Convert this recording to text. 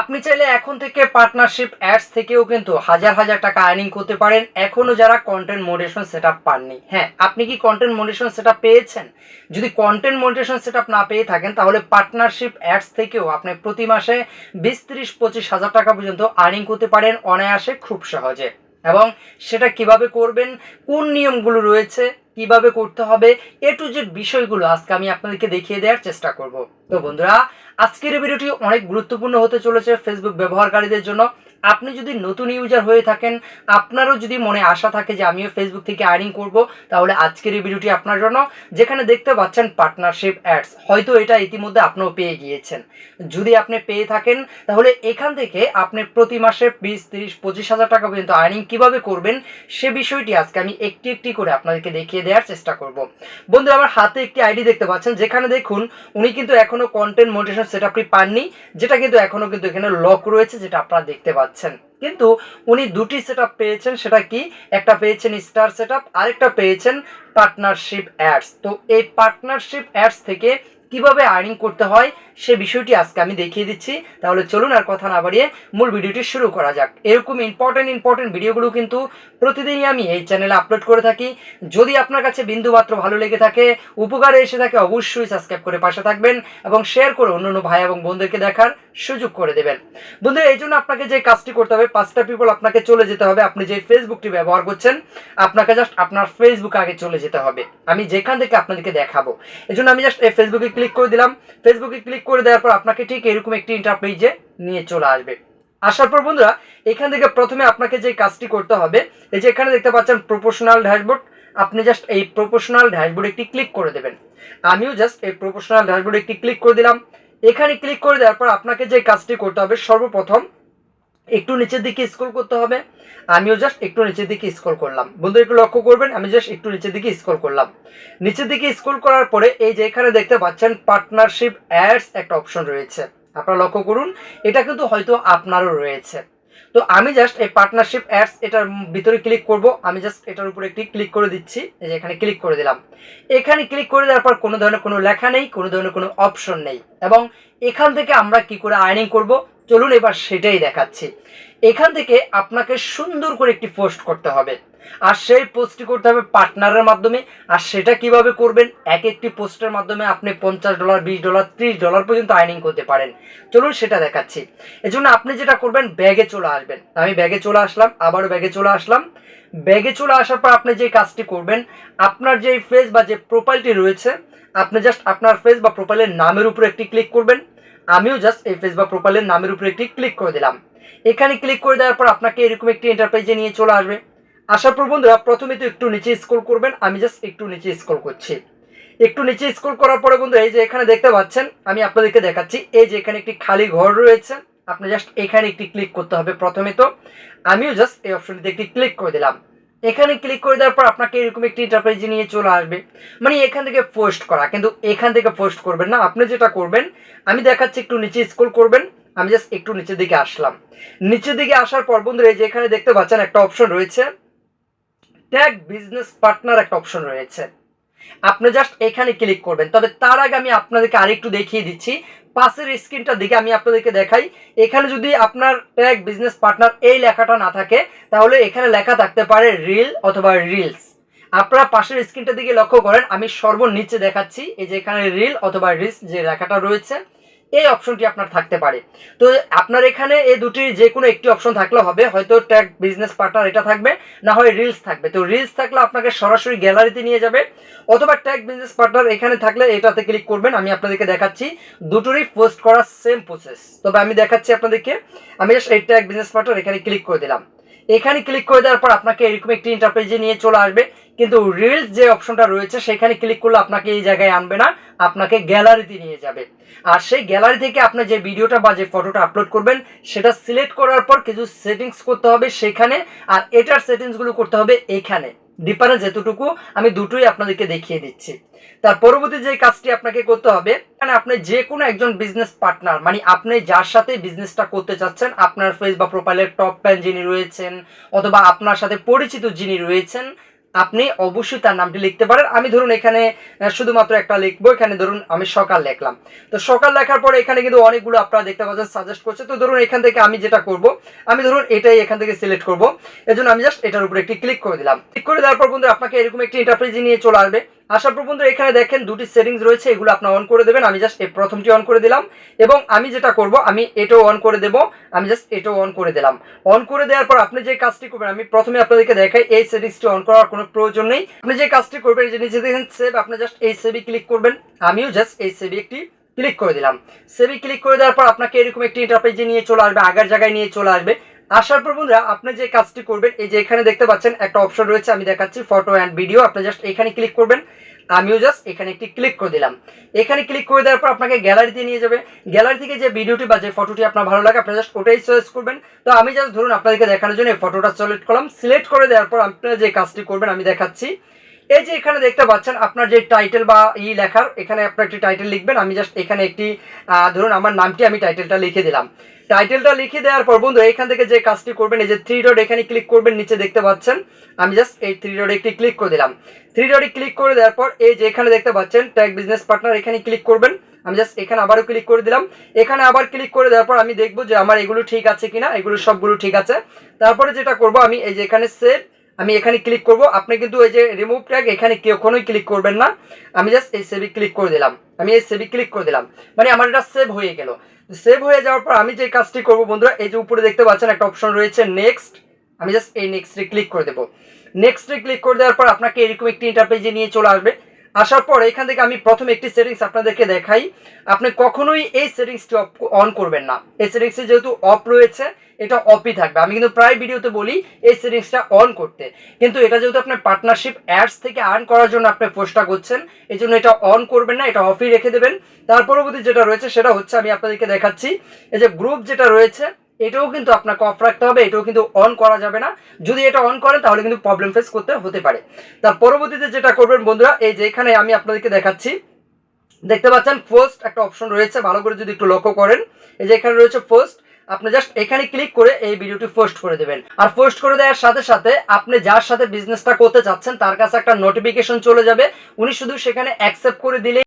আপনি চাইলে এখন থেকে পার্টনারশিপ অ্যাডস থেকেও কিন্তু হাজার হাজার টাকা আর্নিং করতে পারেন। এখনও যারা কন্টেন্ট মোডেশন সেট পাননি। হ্যাঁ আপনি কি কন্টেন্ট মোডেশন সেট পেয়েছেন? যদি কন্টেন্ট মোডেশন সেট না পেয়ে থাকেন, তাহলে পার্টনারশিপ অ্যাডস থেকেও আপনি প্রতি মাসে বিশ, তিরিশ, পঁচিশ হাজার টাকা পর্যন্ত আর্নিং করতে পারেন অনায়াসে খুব সহজে। এবং সেটা কীভাবে করবেন, কোন নিয়মগুলো রয়েছে, কীভাবে করতে হবে, এ টু জেড বিষয়গুলো আজকে আমি আপনাদেরকে দেখিয়ে দেওয়ার চেষ্টা করব। তো বন্ধুরা, আজকের ভিডিওটি অনেক গুরুত্বপূর্ণ হতে চলেছে ফেসবুক ব্যবহারকারীদের জন্য। আপনি যদি নতুন ইউজার হয়ে থাকেন, আপনারও যদি মনে আশা থাকে যে আমিও ফেসবুক থেকে আর্নিং করব, তাহলে আজকের এই ভিডিওটি আপনার জন্য, যেখানে দেখতে পাচ্ছেন পার্টনারশিপ অ্যাডস হয়তো এটা ইতিমধ্যে আপনিও পেয়ে গিয়েছেন। যদি আপনি পেয়ে থাকেন, তাহলে এখান থেকে আপনি প্রতি মাসে বিশ, তিরিশ, পঁচিশ হাজার টাকা পর্যন্ত আর্নিং কীভাবে করবেন, সে বিষয়টি আজকে আমি একটি একটি করে আপনাদেরকে দেখিয়ে দেওয়ার চেষ্টা করব। বন্ধু, আমার হাতে একটি আইডি দেখতে পাচ্ছেন, যেখানে দেখুন, উনি কিন্তু এখনও কন্টেন্ট মোটিভেশন সেট আপনি পাননি, যেটা কিন্তু এখনও কিন্তু এখানে লক রয়েছে, যেটা আপনারা দেখতে পাচ্ছেন। কিন্তু উনি দুটি সেট পেয়েছেন, সেটা কি? একটা পেয়েছেন স্টার সেট আরেকটা পেয়েছেন পার্টনারশিপ অ্যাডস তো এই পার্টনারশিপ অ্যাডস থেকে কীভাবে আর্নিং করতে হয়, সে বিষয়টি আজকে আমি দেখিয়ে দিচ্ছি। তাহলে চলুন আর কথা না বাড়িয়ে মূল ভিডিওটি শুরু করা যাক। এরকম ইম্পর্টেন্ট ইম্পর্টেন্ট ভিডিওগুলো কিন্তু প্রতিদিনই আমি এই চ্যানেলে আপলোড করে থাকি। যদি আপনার কাছে বিন্দুমাত্র ভালো লেগে থাকে, উপকারে এসে থাকে, অবশ্যই সাবস্ক্রাইব করে পাশে থাকবেন এবং শেয়ার করে অন্য অন্য ভাই এবং বোনদেরকে দেখার সুযোগ করে দেবেন। বন্ধু এই জন্য আপনাকে যে কাজটি করতে হবে, পাঁচটা পিপল আপনাকে চলে যেতে হবে। আপনি যে ফেসবুকটি ব্যবহার করছেন, আপনাকে জাস্ট আপনার ফেসবুক আগে চলে যেতে হবে। আমি যেখান থেকে আপনাদেরকে দেখাবো, এই জন্য আমি জাস্ট এই ফেসবুকে ক্লিক করে দিলাম। ফেসবুকে ক্লিক করে দেওয়ার পর আপনাকে ঠিক এরকম একটি ইন্টারপেজে নিয়ে চলে আসবে। আসার পর বন্ধুরা, এখান থেকে প্রথমে আপনাকে যে কাজটি করতে হবে, এই যে এখানে দেখতে পাচ্ছেন প্রপোশনাল ড্যাশবোর্ড আপনি জাস্ট এই প্রপোশনাল ড্যাশবোর্ডে একটি ক্লিক করে দেবেন। আমিও জাস্ট এই প্রপোশনাল ড্যাশবোর্ডে একটি ক্লিক করে দিলাম। এখানে ক্লিক করে দেওয়ার পর আপনাকে যে কাজটি করতে হবে, সর্বপ্রথম একটু নিচের দিকে স্ক্রল করতে হবে। আমিও জাস্ট একটু নিচের দিকে স্ক্রল করলাম। বন্ধু, একটু লক্ষ্য করবেন, আমি জাস্ট একটু নিচের দিকে স্ক্রল করলাম। নিচের দিকে স্ক্রল করার পরে এই যে এখানে দেখতে পাচ্ছেন পার্টনারশিপ অ্যাডস একটা অপশন রয়েছে। আপনারা লক্ষ্য করুন, এটা কিন্তু হয়তো আপনারও রয়েছে। তো আমি জাস্ট এই পার্টনারশিপ অ্যাডস এটার ভিতরে ক্লিক করব। আমি জাস্ট এটার উপরে একটি ক্লিক করে দিচ্ছি। এই যে এখানে ক্লিক করে দিলাম। এখানে ক্লিক করে দেওয়ার পর কোনো ধরনের কোনো লেখা নেই, কোনো ধরনের কোনো অপশন নেই। এবং এখান থেকে আমরা কি করে আর্নিং করব? চলুন এবার সেটাই দেখাচ্ছি। এখান থেকে আপনাকে সুন্দর করে একটি পোস্ট করতে হবে। আর সেই পোস্টটি করতে হবে পার্টনারের মাধ্যমে। আর সেটা কীভাবে করবেন? এক একটি পোস্টের মাধ্যমে আপনি পঞ্চাশ ডলার, বিশ ডলার, ত্রিশ ডলার পর্যন্ত আর্নিং করতে পারেন। চলুন সেটা দেখাচ্ছি। এজন্য আপনি যেটা করবেন ব্যাগে চলে আসবেন। আমি ব্যাগে চলে আসলাম, আবারও ব্যাগে চলে আসলাম। ব্যাগে চলে আসার পর আপনি যে কাজটি করবেন, আপনার যে ফেস বা যে প্রোফাইলটি রয়েছে, আপনি জাস্ট আপনার ফেস বা প্রোফাইলের নামের উপরে একটি ক্লিক করবেন। আমিও জাস্ট এই ফেস বা প্রোফাইলের নামের উপরে একটি ক্লিক করে দিলাম। এখানে ক্লিক করে দেওয়ার পর আপনাকে এরকম একটি এন্টারপ্রাইজে নিয়ে চলে আসবে। আসার পর বন্ধুরা, প্রথমে তো একটু নিচে স্ক্রল করবেন, আমি জাস্ট একটু নিচে স্ক্রল করছি। একটু নিচে স্ক্রল করার পরে বন্ধু এই যে এখানে দেখতে পাচ্ছেন, আমি আপনাদেরকে দেখাচ্ছি, এই যে এখানে একটি খালি ঘর রয়েছে, আপনি জাস্ট এখানে একটি ক্লিক করতে হবে প্রথমে তো। আমিও জাস্ট এই অপশনটিতে একটি ক্লিক করে দিলাম। এখানে ক্লিক করে দেওয়ার পর আপনাকে এরকম একটি ইন্টারপ্রাইজ নিয়ে চলে আসবে। মানে এখান থেকে পোস্ট করা। কিন্তু এখান থেকে পোস্ট করবেন না। আপনি যেটা করবেন, আমি দেখাচ্ছি একটু নিচে স্ক্রল করবেন। আমি জাস্ট একটু নিচের দিকে আসলাম। নিচের দিকে আসার পর বন্ধুরা, এই যে এখানে দেখতে পাচ্ছেন একটা অপশন রয়েছে। ট্যাগ বিজনেস পার্টনার একটা অপশন রয়েছে। আপনি জাস্ট এখানে ক্লিক করবেন। তবে তার আগে আমি আপনাদেরকে আরেকটু দেখিয়ে দিচ্ছি। পাশের স্ক্রিনটার দিকে আমি আপনাদেরকে দেখাই। এখানে যদি আপনার ট্যাগ বিজনেস পার্টনার এই লেখাটা না থাকে, তাহলে এখানে লেখা থাকতে পারে রিল অথবা রিলস আপনারা পাশের স্ক্রিনটার দিকে লক্ষ্য করেন, আমি সর্বনিচে দেখাচ্ছি। এই যে এখানে রিল অথবা রিলস যে লেখাটা রয়েছে এই অপশনটি আপনার থাকতে পারে। তো আপনার এখানে এই দুটির যে কোনো একটি অপশন থাকলে হবে, হয়তো ট্যাগ বিজনেস পার্টনার এটা থাকবে, না হয় রিলস থাকবে। তো রিলস থাকলে আপনাকে সরাসরি গ্যালারিতে নিয়ে যাবে, অথবা ট্যাগ বিজনেস পার্টনার এখানে থাকলে এটাতে ক্লিক করবেন, আমি আপনাদেরকে দেখাচ্ছি। দুটোরই পোস্ট করার সেম প্রসেস তবে আমি দেখাচ্ছি আপনাদেরকে, আমি এই ট্যাগ বিজনেস পার্টনার এখানে ক্লিক করে দিলাম। এখানে ক্লিক করে দেওয়ার পর আপনাকে এরকম একটি ইন্টারপ্রাইজে নিয়ে চলে আসবে। কিন্তু রিলস যে অপশনটা রয়েছে, সেখানে ক্লিক করলে আপনাকে এই জায়গায় আনবে না, আপনাকে গ্যালারিতে নিয়ে যাবে। আর সেই গ্যালারি থেকে আপনি যে ভিডিওটা বা যে ফটোটা আপলোড করবেন, সেটা সিলেক্ট করার পর কিছু সেটিংস করতে হবে সেখানে, আর এটার সেটিংসগুলো করতে হবে এখানে। ডিফারেন্স এতটুকু আমি দুটোই আপনাদেরকে দেখিয়ে দিচ্ছি। তার পরবর্তী যে কাজটি আপনাকে করতে হবে মানে আপনি যে কোনো একজন বিজনেস পার্টনার মানে আপনি যার সাথে বিজনেসটা করতে চাচ্ছেন, আপনার ফেস বা প্রোফাইলের টপ প্যান যিনি রয়েছেন, অথবা আপনার সাথে পরিচিত যিনি রয়েছেন আপনি অবশ্যই তার নামটি লিখতে পারেন। আমি ধরুন এখানে শুধুমাত্র একটা লিখব, এখানে ধরুন আমি সকাল লেখলাম। তো সকাল লেখার পরে এখানে কিন্তু অনেকগুলো আপনারা দেখতে পাচ্ছেন সাজেস্ট করছে। তো ধরুন এখান থেকে আমি যেটা করব, আমি ধরুন এটাই এখান থেকে সিলেক্ট করব। এজন্য জন্য আমি জাস্ট এটার উপরে একটি ক্লিক করে দিলাম। ক্লিক করে দেওয়ার পর বন্ধু আপনাকে এরকম একটি ইন্টারপ্রাইজ নিয়ে চলে আসবে। আসার পর এখানে দেখেন দুটি সেটিংস রয়েছে, এগুলো আপনি অন করে দেবেন। আমি জাস্ট এই প্রথমটি অন করে দিলাম এবং আমি যেটা করব, আমি এটাও অন করে দেব। আমি জাস্ট এটাও অন করে দিলাম। অন করে দেওয়ার পর আপনি যে কাজটি করবেন, আমি প্রথমে আপনাদেরকে দেখাই, এই সেটিংসটি অন করার কোনো প্রয়োজন নেই। আপনি যে কাজটি করবেন যে নিচে দেখেন সেভ আপনি জাস্ট এই সেভি ক্লিক করবেন। আমিও জাস্ট এই সেভি একটি ক্লিক করে দিলাম। সেভি ক্লিক করে দেওয়ার পর আপনাকে এরকম একটি ইন্টারপ্রাইজে নিয়ে চলে আসবে, আগের জায়গায় নিয়ে চলে আসবে। আসার পর বন্ধুরা, আপনি যে কাজটি করবেন, এই যে এখানে দেখতে পাচ্ছেন একটা অপশন রয়েছে, আমি দেখাচ্ছি ফটো অ্যান্ড ভিডিও আপনি জাস্ট এখানে ক্লিক করবেন, আমিও জাস্ট এখানে একটি ক্লিক করে দিলাম। এখানে ক্লিক করে দেওয়ার পর আপনাকে গ্যালারিতে নিয়ে যাবে। গ্যালারি থেকে যে ভিডিওটি বা যে ফটোটি আপনার ভালো লাগে, আপনি জাস্ট ওটাই চয়েস করবেন। তো আমি জাস্ট ধরুন আপনাদেরকে দেখানোর জন্য এই ফটোটা সিলেক্ট করলাম। সিলেক্ট করে দেওয়ার পর আপনারা যে কাজটি করবেন, আমি দেখাচ্ছি। এই যে এখানে দেখতে পাচ্ছেন, আপনার যে টাইটেল বা ই লেখার, এখানে আপনার একটি টাইটেল লিখবেন, আমি জাস্ট এখানে একটি ধরুন আমার নামটি আমি টাইটেলটা লিখে দিলাম। টাইটেলটা লিখে দেওয়ার পর বন্ধু, এখান থেকে যে কাজটি করবেন, এই যে থ্রি ডট এখানে ক্লিক করবেন, নিচে দেখতে পাচ্ছেন, আমি জাস্ট এই থ্রি ডটে একটি ক্লিক করে দিলাম। থ্রি ডটে ক্লিক করে দেওয়ার পর, এই যে এখানে দেখতে পাচ্ছেন ট্যাগ বিজনেস পার্টনার এখানে ক্লিক করবেন, আমি জাস্ট এখানে আবারও ক্লিক করে দিলাম। এখানে আবার ক্লিক করে দেওয়ার পর, আমি দেখব যে আমার এগুলো ঠিক আছে কিনা, এগুলো সবগুলো ঠিক আছে। তারপরে যেটা করব, আমি এই যে এখানে সেভ আমি এখানে ক্লিক করব। আপনি কিন্তু এই যে রিমুভ ট্যাগ এখানে কখনোই ক্লিক করবেন না। আমি জাস্ট এই সেভি ক্লিক করে দিলাম। আমি এই সেভি ক্লিক করে দিলাম। মানে আমার এটা সেভ হয়ে গেল। সেভ হয়ে যাওয়ার পর আমি যে কাজটি করব বন্ধুরা, এই যে উপরে দেখতে পাচ্ছেন একটা অপশন রয়েছে নেক্সট আমি জাস্ট এই নেক্সটে ক্লিক করে দেবো। নেক্সটে ক্লিক করে দেওয়ার পর আপনাকে এরকম একটি ইন্টারপেজে নিয়ে চলে আসবে। আসার পর এখান থেকে আমি প্রথম একটি সেটিংস আপনাদেরকে দেখাই। আপনি কখনোই এই সেটিংসটি অন করবেন না। এই সেটিংসটি যেহেতু অফ রয়েছে, এটা অফই থাকবে। আমি কিন্তু প্রায় ভিডিওতে বলি, এই সেটিংসটা অন করতে। কিন্তু এটা যেহেতু আপনার পার্টনারশিপ অ্যাডস থেকে আর্ন করার জন্য আপনি পোস্টটা করছেন, এই জন্য এটা অন করবেন না, এটা অফই রেখে দেবেন। তার পরবর্তী যেটা রয়েছে, সেটা হচ্ছে আমি আপনাদেরকে দেখাচ্ছি। এই যে গ্রুপ যেটা রয়েছে এটাও কিন্তু আপনাকে অফ রাখতে হবে, এটাও কিন্তু অন করা যাবে না। যদি এটা অন করেন, তাহলে কিন্তু প্রবলেম ফেস করতে হতে পারে। তার পরবর্তীতে যেটা করবেন বন্ধুরা, এই যে এখানে আমি আপনাদেরকে দেখাচ্ছি। দেখতে পাচ্ছেন ফার্স্ট একটা অপশন রয়েছে, ভালো করে যদি একটু লক্ষ্য করেন। এই যে এখানে রয়েছে ফার্স্ট আপনি জাস্ট এখানে ক্লিক করে এই ভিডিওটি পোস্ট করে দেবেন। আর পোস্ট করে দেওয়ার সাথে সাথে আপনি যার সাথে বিজনেসটা করতে চাচ্ছেন, তার কাছে একটা নোটিফিকেশন চলে যাবে। উনি শুধু সেখানে অ্যাকসেপ্ট করে দিলে